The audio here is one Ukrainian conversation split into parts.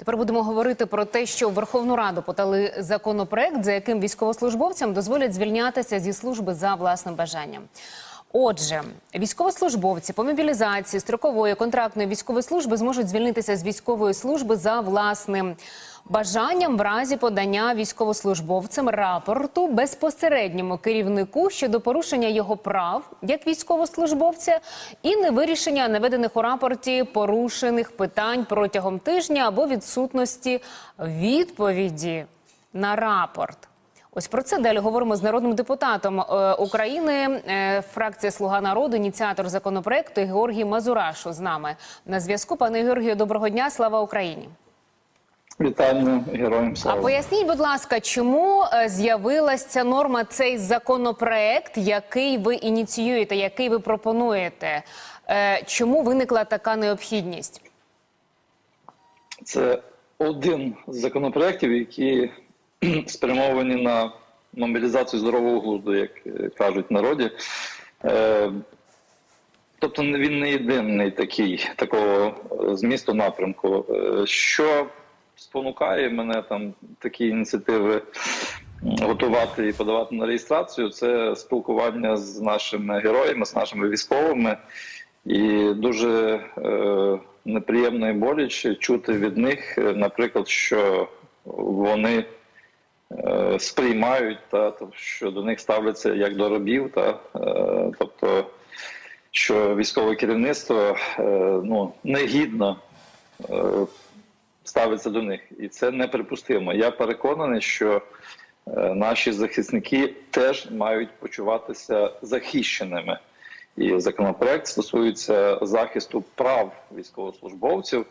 Тепер будемо говорити про те, що в Верховну Раду подали законопроект, за яким військовослужбовцям дозволять звільнятися зі служби за власним бажанням. Отже, військовослужбовці по мобілізації строкової контрактної військової служби зможуть звільнитися з військової служби за власним бажанням в разі подання військовослужбовцем рапорту безпосередньому керівнику щодо порушення його прав як військовослужбовця і невирішення наведених у рапорті порушених питань протягом тижня або відсутності відповіді на рапорт. Ось про це далі говоримо з народним депутатом е, України, е, фракція Слуга народу, ініціатор законопроекту Георгій Мазурашу з нами на зв'язку. Пане Георгію, доброго дня, слава Україні. Вітання героям А поясніть, будь ласка, чому е, з'явилась ця норма, цей законопроект, який ви ініціюєте, який ви пропонуєте? Чому виникла така необхідність? Це один з законопроєктів, які спрямовані на мобілізацію здорового глузду, як е, кажуть в народі. Е, Тобто він не єдиний такий такого е, змісту напрямку. Що спонукає мене там такі ініціативи готувати і подавати на реєстрацію, це спілкування з нашими героями, з нашими військовими. І дуже е, неприємно і боляче чути від них, наприклад, що вони сприймають, та, що до них ставляться як до рабів, та, е, тобто, що військове керівництво е, ну, негідно е, ставиться до них. І це неприпустимо. Я переконаний, що е, наші захисники теж мають почуватися захищеними. І законопроект стосується захисту прав військовослужбовців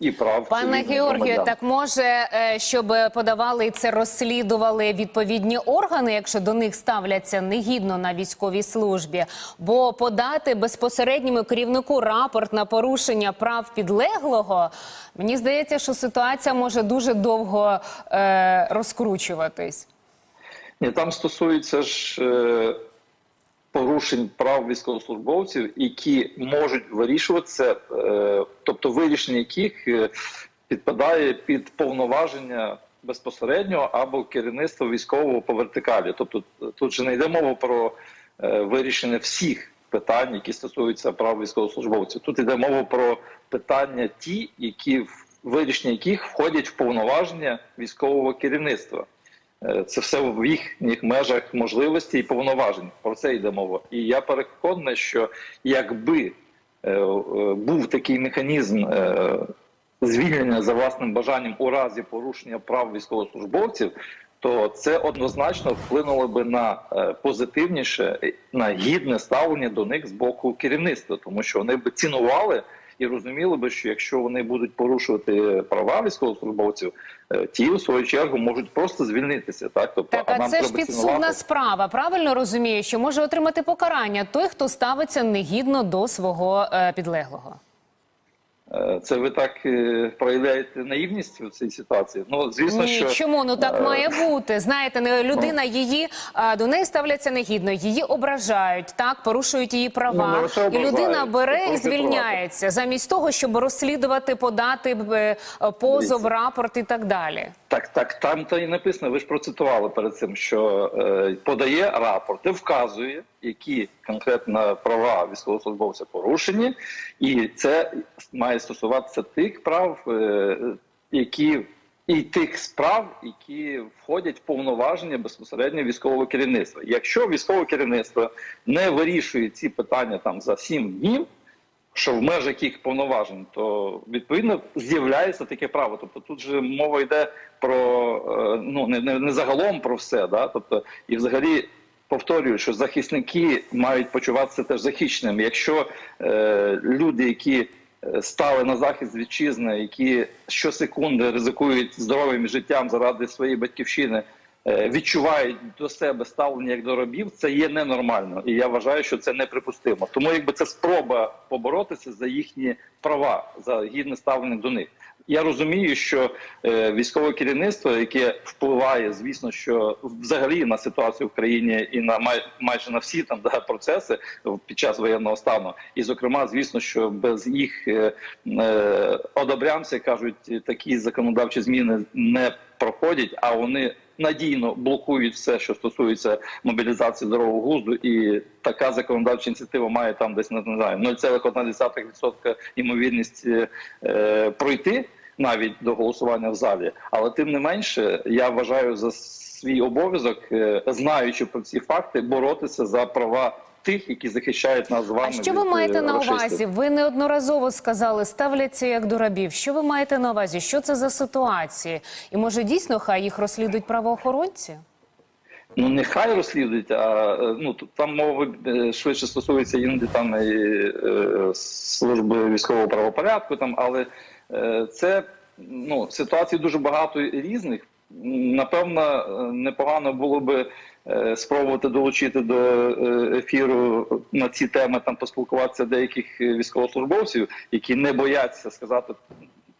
і прав Пане Георгію, так може, е, щоб подавали і це розслідували відповідні органи, якщо до них ставляться негідно на військовій службі, бо подати безпосередньому керівнику рапорт на порушення прав підлеглого, мені здається, що ситуація може дуже довго е, розкручуватись. Ні, там стосується ж е, порушень прав військовослужбовців, які можуть вирішуватися, е, тобто вирішення яких е, підпадає під повноваження безпосереднього або керівництва військового по вертикалі. Тобто тут же не йде мова про е, вирішення всіх питань, які стосуються прав військовослужбовців. Тут йде мова про питання ті, які вирішення яких входять в повноваження військового керівництва. Е, Це все в їхніх межах можливостей і повноважень. Про це йде мова. І я переконаний, що якби е, е, був такий механізм звільнення за власним бажанням у разі порушення прав військовослужбовців, то це однозначно вплинуло би на позитивніше, на гідне ставлення до них з боку керівництва, тому що вони б цінували. І розуміли би, що якщо вони будуть порушувати права військовослужбовців, е, ті у свою чергу можуть просто звільнитися. Так, тобто, Так, а це ж підсудна цінувати. справа. Правильно розумію, що може отримати покарання той, хто ставиться негідно до свого е, підлеглого. Е, Це ви так е, проявляєте наївність у цій ситуації. Ну звісно, Ні, що чому ну так е, Ну. має бути? Знаєте, не людина її до неї ставляться негідно, її ображають, так порушують її Ну, права, не лише і людина бере і звільняється замість того, щоб розслідувати, подати позов, рапорт і так далі. Так, так, там то і написано. Ви ж процитували перед цим, що подає рапорт і вказує, які конкретно права військовослужбовця порушені, і це має стосуватися тих прав, е, які і тих справ, які входять в повноваження безпосередньо військового керівництва. Якщо військове керівництво не вирішує ці питання там за сім днів. що в межах їх повноважень, то відповідно з'являється таке право. Тобто тут же мова йде про е, ну не, не, не загалом про все, да? тобто і взагалі. Повторюю, що захисники мають почуватися теж захищеними. Якщо е, люди, які е, стали на захист вітчизни, які щосекунди ризикують здоров'ям і життям заради своєї батьківщини, е, відчувають до себе ставлення як до рабів, це є ненормально. І я вважаю, що це неприпустимо. Тому якби це спроба поборотися за їхні права, за гідне ставлення до них. Я розумію, що е, військове керівництво, яке впливає, звісно, що взагалі на ситуацію в країні і на май, майже на всі там да, процеси під час воєнного стану, і зокрема, звісно, що без їх е, е, кажуть, такі законодавчі зміни не проходять, а вони надійно блокують все, що стосується мобілізації здорового глузду, і така законодавча ініціатива має там десь не знаю 0,1% ймовірність е, пройти навіть до голосування в залі. Але тим не менше, я вважаю за свій обов'язок, е, знаючи про ці факти, боротися за права. Тих, які захищають нас з вами. А що ви від, маєте е, на увазі? Ви неодноразово сказали, ставляться як до рабів. Що ви маєте на увазі? Що це за ситуації? І може дійсно хай їх розслідують правоохоронці? Ну нехай розслідують, а е, ну тут там мова е, швидше стосується іноді там і е, служби військового правопорядку, там, але е, це ну ситуацій дуже багато різних. Напевно, непогано було би спробувати долучити до ефіру на ці теми там поспілкуватися деяких військовослужбовців, які не бояться сказати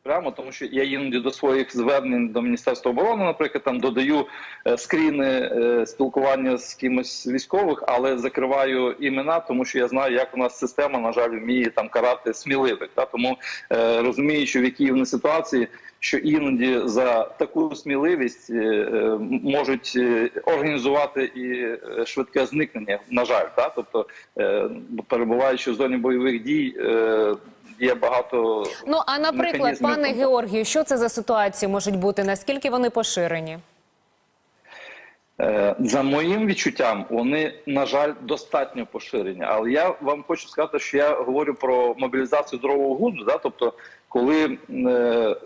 прямо, тому що я іноді до своїх звернень до міністерства оборони, наприклад, там додаю е, скріни е, спілкування з кимось військових, але закриваю імена, тому що я знаю, як у нас система на жаль вміє там карати сміливих. Та тому е, розуміючи, в якій вони ситуації. Що іноді за таку сміливість е, е, можуть організувати і швидке зникнення, на жаль, та тобто е, перебуваючи в зоні бойових дій, е, є багато Ну а наприклад, пане. Георгію, що це за ситуації можуть бути? Наскільки вони поширені? Е, За моїм відчуттям, вони на жаль достатньо поширені. Але я вам хочу сказати, що я говорю про мобілізацію здорового глузду, да, тобто, коли е, е,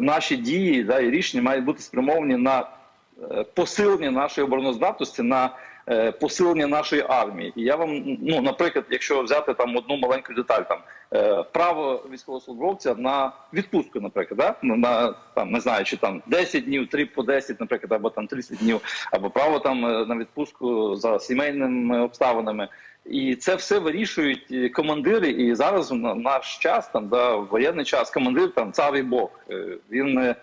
наші дії да, і рішення мають бути спрямовані на е, посилення нашої обороноздатності, на посилення нашої армії. І я вам, ну наприклад, якщо взяти там одну маленьку деталь, там е, право військовослужбовця на відпустку, наприклад, да? Ну, на там не знаю, чи там 10 днів, 3 по 10, наприклад, або там 30 днів, або право там е, на відпустку за сімейними обставинами. І це все вирішують е, командири. І зараз в на- наш час, там да, воєнний час, командир там цар і Бог. Е, Він е, е,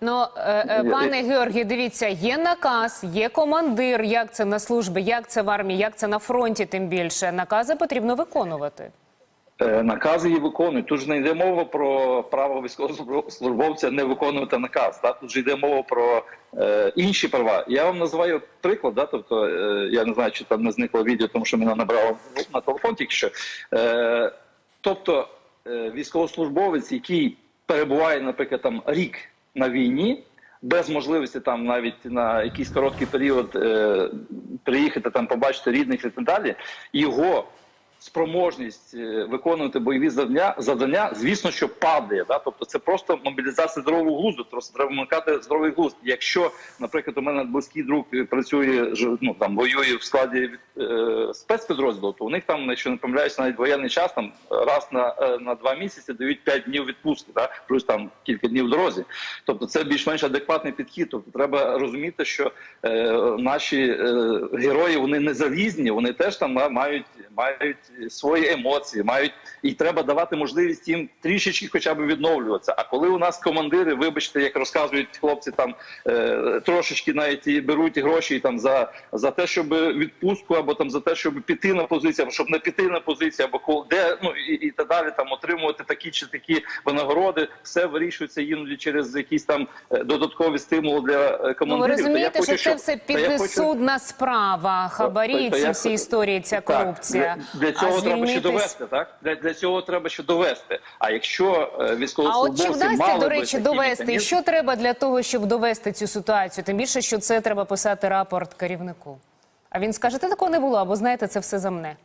Ну, е, е, пане Георгію, дивіться, є наказ, є командир. Як це на службі, як це в армії, як це на фронті, тим більше накази потрібно виконувати. Е, Накази її виконують. Тут ж не йде мова про право військовослужбовця не виконувати наказ. Так? Тут ж йде мова про е, інші права. Я вам називаю приклад, да? тобто е, я не знаю, чи там не зникло відео, тому що мене набрало на телефон тільки що. Е, тобто е, військовослужбовець, який перебуває, наприклад, там рік на війні. Без можливості там навіть на якийсь короткий період е, приїхати там, побачити рідних і так далі, його спроможність е, виконувати бойові завдання, завдання, звісно, що падає. Да? Тобто це просто мобілізація здорового глузду. Просто треба вмикати здоровий глузд. Якщо, наприклад, у мене близький друг працює ну там воює в складі е, спецпідрозділу, то у них там, якщо не помиляюся, навіть воєнний час там раз на, е, на два місяці дають 5 днів відпустки, да? плюс там кілька днів в дорозі. Тобто це більш-менш адекватний підхід. Тобто треба розуміти, що е, наші е, герої вони не залізні, вони теж там да, мають, мають свої емоції, мають і треба давати можливість їм трішечки хоча б відновлюватися. А коли у нас командири, вибачте, як розказують хлопці, там е, трошечки навіть і беруть гроші там за, за те, щоб відпустку, або там за те, щоб піти на позицію, або щоб не піти на позицію, або коли де ну і, і так далі, там отримувати такі чи такі винагороди, все вирішується іноді через якісь там е, додаткові стимули для е, Ну, ви командирів. Розумієте, хочу, що це все підсудна справа, хабарі, ці всі історії, ця корупція. Для, для цього А треба ще довести, так? Для, для цього треба ще довести. А якщо е, А от чи вдасться, до речі, довести? Що треба для того, щоб довести цю ситуацію? Тим більше, що це треба писати рапорт керівнику. А він скаже, та такого не було, або знаєте, це все за мене.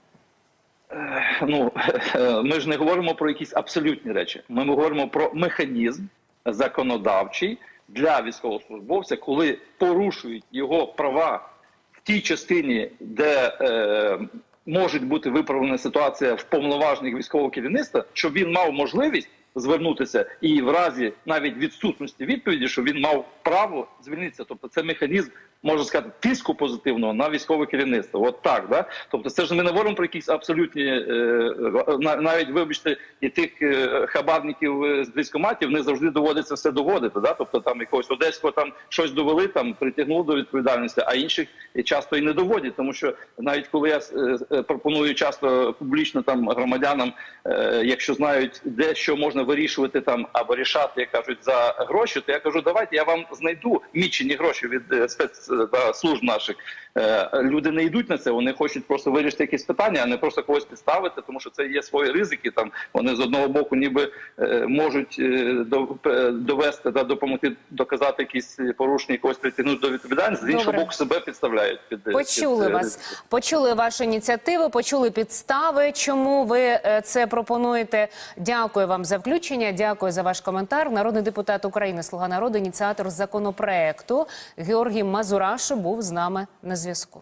ну ми ж не говоримо про якісь абсолютні речі. Ми говоримо про механізм законодавчий для військовослужбовця, коли порушують його права в тій частині, де е, може бути виправлена ситуація в повноважних військового керівництва, щоб він мав можливість звернутися, і в разі навіть відсутності відповіді, що він мав право звільнитися. Тобто це механізм, можна сказати, тиску позитивного на військове керівництво. От так, да? Тобто, це ж ми не говоримо про якісь абсолютні е, на- навіть вибачте, і тих е, хабарників е, з військоматів не завжди доводиться все доводити. Да? Тобто там якогось одеського там щось довели, там притягнули до відповідальності, а інших часто і не доводять, тому що навіть коли я е, е, пропоную часто публічно там громадянам, е, якщо знають, де що можна вирішувати там або рішати, як кажуть, за гроші, то я кажу, давайте я вам знайду мічені гроші від е, спецслужб наших. Е, Люди не йдуть на це, вони хочуть просто вирішити якісь питання, а не просто когось підставити, тому що це є свої ризики. Там вони з одного боку, ніби е, можуть е, до- е, довести та допомогти доказати якісь порушення, якогось притягнути до відповідальності, з іншого Добре. боку себе підставляють під е, Почули під, е, вас, почули вашу ініціативу, почули підстави, чому ви е, це пропонуєте. Дякую вам за включення. Дякую за ваш коментар. Народний депутат України, слуга народу, ініціатор законопроекту Георгій Мазурашу був з нами на зв'язку.